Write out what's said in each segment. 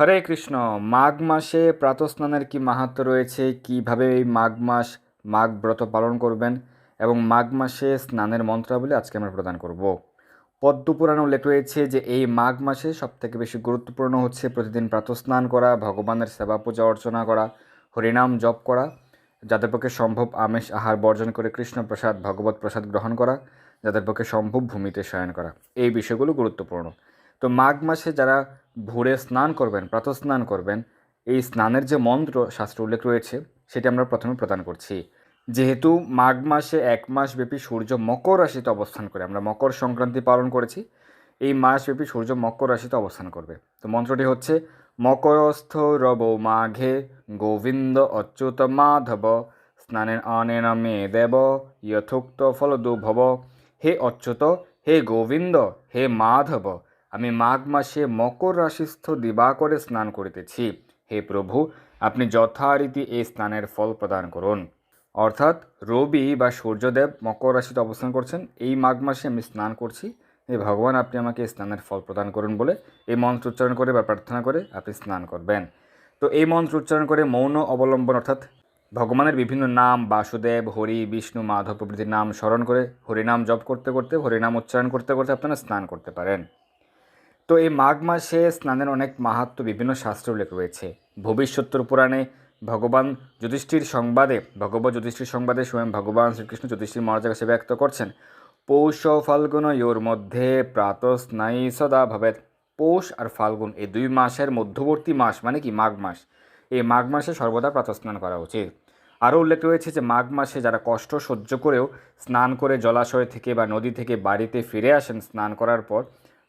হরে কৃষ্ণ, মাঘ মাসে প্রাতস্নানের কি মাহাত্ম্য রয়েছে? কীভাবে এই মাঘ মাস, মাঘ ব্রত পালন করবেন? এবং মাঘ মাসে স্নানের মন্ত্রাবলী আজকে আমরা প্রদান করব। পদ্ম পুরাণে উল্লেখ রয়েছে যে এই মাঘ মাসে সবথেকে বেশি গুরুত্বপূর্ণ হচ্ছে প্রতিদিন প্রাতঃস্নান করা, ভগবানের সেবা পূজা অর্চনা করা, হরিনাম জপ করা, যাদের পক্ষে সম্ভব আমিষ আহার বর্জন করে কৃষ্ণ প্রসাদ ভগবত প্রসাদ গ্রহণ করা, যাদের পক্ষে সম্ভব ভূমিতে শয়ন করা। এই বিষয়গুলো গুরুত্বপূর্ণ। তো মাঘ মাসে যারা ভোরে স্নান করবেন প্রাতঃ স্নান করবেন, এই স্নানের যে মন্ত্র শাস্ত্র উল্লেখ রয়েছে, সেটি আমরা প্রথমে প্রদান করছি। যেহেতু মাঘ মাসে এক মাস ব্যাপী সূর্য মকর রাশিতে অবস্থান করে, আমরা মকর সংক্রান্তি পালন করেছি, এই মাসব্যাপী সূর্য মকর রাশিতে অবস্থান করবে। তো মন্ত্রটি হচ্ছে, মকরস্থ রব মাঘে গোবিন্দ অচ্যুত মাধব, স্নানের অনেন মে দেব, যথোক্ত ফলদু ভব, হে অচ্যুত, হে গোবিন্দ, হে মাধব। আমি মাঘ মাসে মকর রাশিস্থ দিবাকরে স্নান করিতেছি। হে প্রভু, আপনি যথারীতি এই স্নানের ফল প্রদান করুন। অর্থাৎ রবি বা সূর্যদেব মকর রাশিতে অবস্থান করছেন, এই মাঘ মাসে আমি স্নান করছি। হে ভগবান, আপনি আমাকে এই স্নানের ফল প্রদান করুন বলে এই মন্ত্র উচ্চারণ করে বা প্রার্থনা করে আপনি স্নান করবেন। তো এই মন্ত্র উচ্চারণ করে মৌন অবলম্বন, অর্থাৎ ভগবানের বিভিন্ন নাম, বাসুদেব, হরি, বিষ্ণু, মাধব প্রভৃতির নাম স্মরণ করে হরিনাম জপ করতে করতে, হরিনাম উচ্চারণ করতে করতে আপনারা স্নান করতে পারেন। তো এই মাঘ মাসে স্নানের অনেক মাহাত্ম্য বিভিন্ন শাস্ত্র উল্লেখ রয়েছে। ভবিষ্যত্তর পুরাণে ভগবান যুধিষ্ঠির সংবাদে, ভগবত যুধিষ্ঠির সংবাদে স্বয়ং ভগবান শ্রীকৃষ্ণ যুধিষ্ঠির মহারাজের কাছে ব্যক্ত করছেন, পৌষ ও ফাল্গুন ইয়োর মধ্যে প্রাত স্নায়ী সদা ভবেত। পৌষ আর ফাল্গুন এই দুই মাসের মধ্যবর্তী মাস মানে কি মাঘ মাস। এই মাঘ মাসে সর্বদা প্রাতঃস্নান করা উচিত। আরও উল্লেখ রয়েছে যে মাঘ মাসে যারা কষ্ট সহ্য করেও স্নান করে জলাশয় থেকে বা নদী থেকে বাড়িতে ফিরে আসেন, স্নান করার পর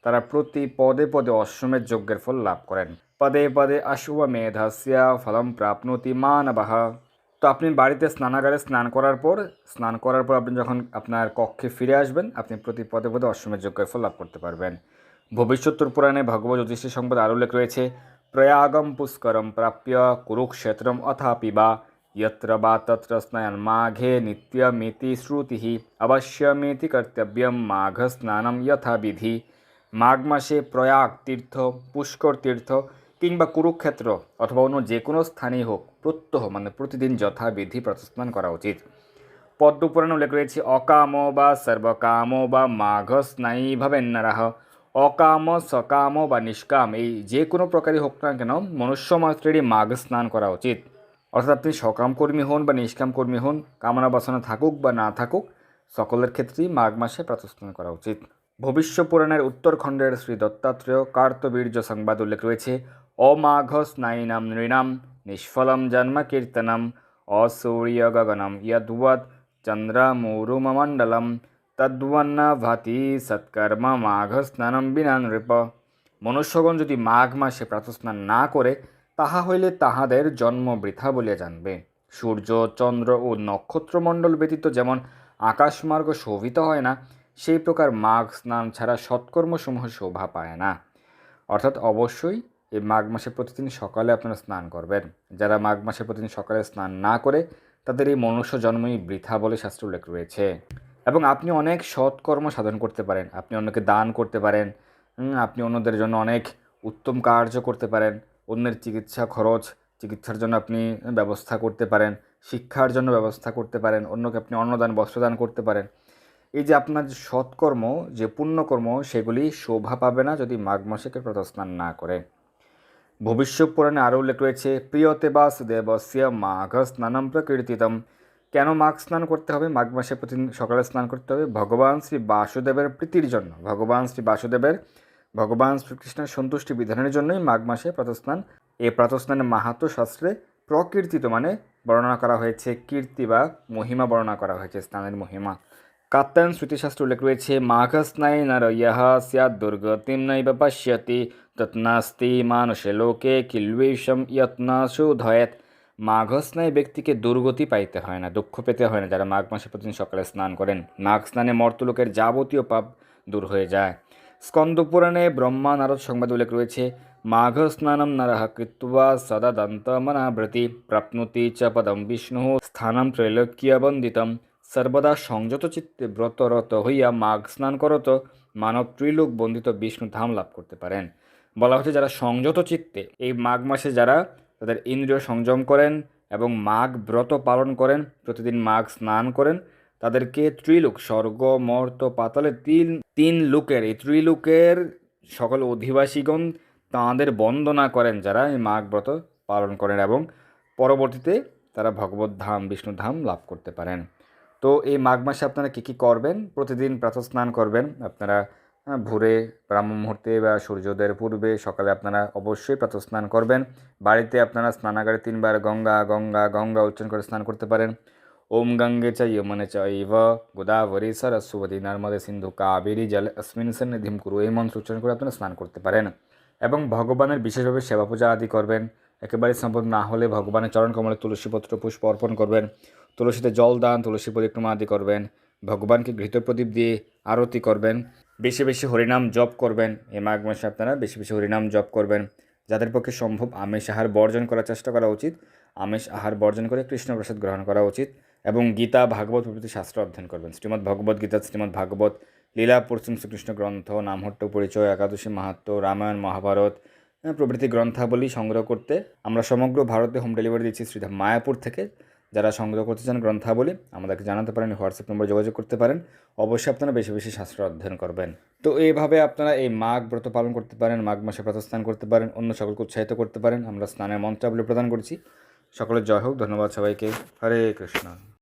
তারা প্রতি পদে পদে অশ্বমের যজ্ঞের ফল লাভ করেন। পদে পদে মেধাস্যা ফলম প্রাপ্নতি মানবাহ তো আপনি বাড়িতে স্নানাগারে স্নান করার পর, স্নান করার পর আপনি যখন আপনার কক্ষে ফিরে আসবেন, আপনি প্রতি পদে পদে অশ্বমের যজ্ঞের ফল লাভ করতে পারবেন। ভবিষ্যোত্তর পুরাণে ভগবৎ জ্যোতিষী সংবাদ আর উল্লেখ রয়েছে, প্রয়াগম পুষ্করম প্রাপ্য কুরুক্ষেত্রম অথাপি বা ইত্র বা তত্র স্নায়ন মাঘে নিত্যমিতি শ্রুতি, অবশ্যমিতি কর্তব্যম মাঘ স্নানম যথাবিধি। মাঘ মাসে প্রয়াগ তীর্থ, পুষ্কর তীর্থ কিংবা কুরুক্ষেত্র অথবা অন্য যে কোনো স্থানেই হোক প্রত্যহ মানে প্রতিদিন যথাবিধি প্রস্থান করা উচিত। পদ্মপুরাণে উল্লেখ রয়েছে, অকাম বা সর্বকাম বা মাঘ স্নায়ী ভবেন্নারাহ অকাম, সকাম বা নিষ্কাম, এই যে কোনো প্রকারই হোক না কেন মনুষ্য মাত্রেরই মাঘ স্নান করা উচিত। অর্থাৎ আপনি সকাম কর্মী হন বা নিষ্কাম কর্মী হন, কামনা বাসনা থাকুক বা না থাকুক, সকলের ক্ষেত্রেই মাঘ মাসে প্রাতস্থান করা উচিত। ভবিষ্য পুরাণের উত্তরখণ্ডের শ্রী দত্তাত্রেয় কার্তবীর্য সংবাদ উল্লেখ রয়েছে। অমাঘ স্নায়িনাম নৃণাম, নিষ্ফলম জন্ম কীর্তনম অসূর্য গগনম যদ্বৎ চন্দ্রমৌরুমণ্ডলম তদ্বন্ন ভাতি সৎকর্ম মাঘ স্নানম বিনা নৃপ। মনুষ্যগণ যদি মাঘ মাসে প্রাতস্নান না করে, তাহা হইলে তাহাদের জন্ম বৃথা বলিয়া জানবে। সূর্য, চন্দ্র ও নক্ষত্রমণ্ডল ব্যতীত যেমন আকাশমার্গ শোভিত হয় না সেই প্রকার মাঘ স্নান ছাড়া সৎকর্মসমূহ শোভা পায় না। অর্থাৎ অবশ্যই এই মাঘ মাসে প্রতিদিন সকালে আপনারা স্নান করবেন। যারা মাঘ মাসে প্রতিদিন সকালে স্নান না করে, তাদের এই মনুষ্য জন্মই বৃথা বলে শাস্ত্র উল্লেখ রয়েছে। এবং আপনি অনেক সৎকর্ম সাধন করতে পারেন। আপনি অন্যকে দান করতে পারেন। আপনি অন্যদের জন্য অনেক উত্তম কার্য করতে পারেন। অন্যের চিকিৎসা খরচ, চিকিৎসার জন্য আপনি ব্যবস্থা করতে পারেন। শিক্ষার জন্য ব্যবস্থা করতে পারেন। অন্যকে আপনি অন্নদান, বস্ত্রদান করতে পারেন। এই যে আপনার সৎকর্ম, যে পুণ্যকর্ম, সেগুলি শোভা পাবে না যদি মাঘ মাসে কেউ প্রতস্নান না করে। ভবিষ্যৎ পুরাণে আরও উল্লেখ রয়েছে প্রিয়তে বাসুদেবস্য মাঘ স্নানম প্রকীর্তিতম। কেন মাঘ স্নান করতে হবে? মাঘ মাসে প্রতিদিন সকালে স্নান করতে হবে। ভগবান শ্রী বাসুদেবের প্রীতির জন্য। ভগবান শ্রী বাসুদেবের, ভগবান শ্রীকৃষ্ণের সন্তুষ্টি বিধানের জন্যই মাঘ মাসে প্রাতস্নান এই প্রাতস্নানের মাহাত্ম শাস্ত্রে প্রকীর্তিত মানে বর্ণনা করা হয়েছে, কীর্তি বা মহিমা বর্ণনা করা হয়েছে, স্নানের মহিমা। কাত্যায়ন স্মৃতিশাস্ত্র উল্লেখ রয়েছে মাঘ স্নায়ী নর ইহ স্যাদ দুর্গতিম নৈব পশ্যতি তৎনাস্তি মানুষে লোকে কিলবেশম যত্নাশু ধয়েত মাঘ স্নায়ী ব্যক্তিকে দুর্গতি পাইতে হয় না, দুঃখ পেতে হয় না। যারা মাঘ মাসে প্রতিদিন সকালে স্নান করেন, মাঘ স্নানে মর্তলোকের যাবতীয় পাপ দূর হয়ে যায়। স্কন্দপুরাণে ব্রহ্মা নারদ সংবাদ উল্লেখ রয়েছে মাঘ স্নানম নরহ কৃত্বা সদা দন্তমনাবৃতি প্রাপ্নুতি চ পদম বিষ্ণু স্থানম ত্রৈলোক্যবন্দিতম সর্বদা সংযত চিত্তে ব্রতরত হইয়া মাঘ স্নান করত, মানব ত্রিলোক বন্দিত বিষ্ণু ধাম লাভ করতে পারেন। বলা হচ্ছে যারা সংযত চিত্তে এই মাঘ মাসে যারা তাদের ইন্দ্রিয় সংযম করেন এবং মাঘ ব্রত পালন করেন, প্রতিদিন মাঘ স্নান করেন, তাদেরকে ত্রিলোক, স্বর্গ, মর্ত, পাতালে তিন তিন লোকের, এই ত্রিলোকের সকল অধিবাসীগণ তাঁদের বন্দনা করেন যারা এই মাঘ ব্রত পালন করেন এবং পরবর্তীতে তারা ভগবত ধাম, বিষ্ণু ধাম লাভ করতে পারেন। তো এই মাঘ মাসে আপনারা কী কী করবেন? প্রতিদিন প্রাতঃ স্নান করবেন। আপনারা হ্যাঁ, ভোরে ব্রাহ্ম মুহূর্তে বা সূর্যোদয়ের পূর্বে সকালে আপনারা অবশ্যই প্রাতঃ স্নান করবেন। বাড়িতে আপনারা স্নানাগারে তিনবার গঙ্গা গঙ্গা গঙ্গা উচ্চারণ করে স্নান করতে পারেন। ওম গঙ্গে চ যমনে চ ইব গোদাবরী সরস্বতী নর্মদে সিন্ধু কাবেরী জল অস্মিন সন্নিধিম কুরু এই মন্ত্র উচ্চারণ করে আপনারা স্নান করতে পারেন। এবং ভগবানের বিশেষভাবে সেবা পূজা আদি করবেন। একেবারে সম্ভব না হলে ভগবানের চরণ কমলে তুলসীপত্র পুষ্প অর্পণ করবেন। তুলসীতে জল দান, তুলসী পরিক্রমা আদি করবেন। ভগবানকে ঘৃত প্রদীপ দিয়ে আরতি করবেন। বেশি বেশি হরিনাম জপ করবেন। এ মাঘ মাসে আপনারা বেশি বেশি হরিনাম জপ করবেন। যাদের পক্ষে সম্ভব আমিষ আহার বর্জন করার চেষ্টা করা উচিত। আমিষ আহার বর্জন করে কৃষ্ণ প্রসাদ গ্রহণ করা উচিত এবং গীতা, ভাগবত প্রভৃতি শাস্ত্র অধ্যয়ন করবেন। শ্রীমদ্ ভগবত গীতা, শ্রীমদ্ ভাগবত লীলা পুরুষম শ্রীকৃষ্ণ গ্রন্থ, নামহট্ট পরিচয়, একাদশী মাহাত্ম রামায়ণ, মহাভারত প্রভৃতি গ্রন্থাবলী সংগ্রহ করতে আমরা সমগ্র ভারতে হোম ডেলিভারি দিচ্ছি শ্রীধাম মায়াপুর থেকে। যারা সংগ্রহ করতে চান গ্রন্থাবলী, আমাদেরকে জানাতে পারেন হোয়াটসঅ্যাপ নম্বর যোগাযোগ করতে পারেন। অবশ্যই আপনারা বেশি বেশি শাস্ত্র অধ্যয়ন করবেন। তো এইভাবে আপনারা এই মাঘ ব্রত পালন করতে পারেন, মাঘ মাসে প্রতস্থান করতে পারেন, অন্য সকলকে উৎসাহিত করতে পারেন। আমরা স্নানের মন্ত্রাবলী প্রদান করছি। সকলের জয় হোক, ধন্যবাদ সবাইকে। হরে কৃষ্ণ।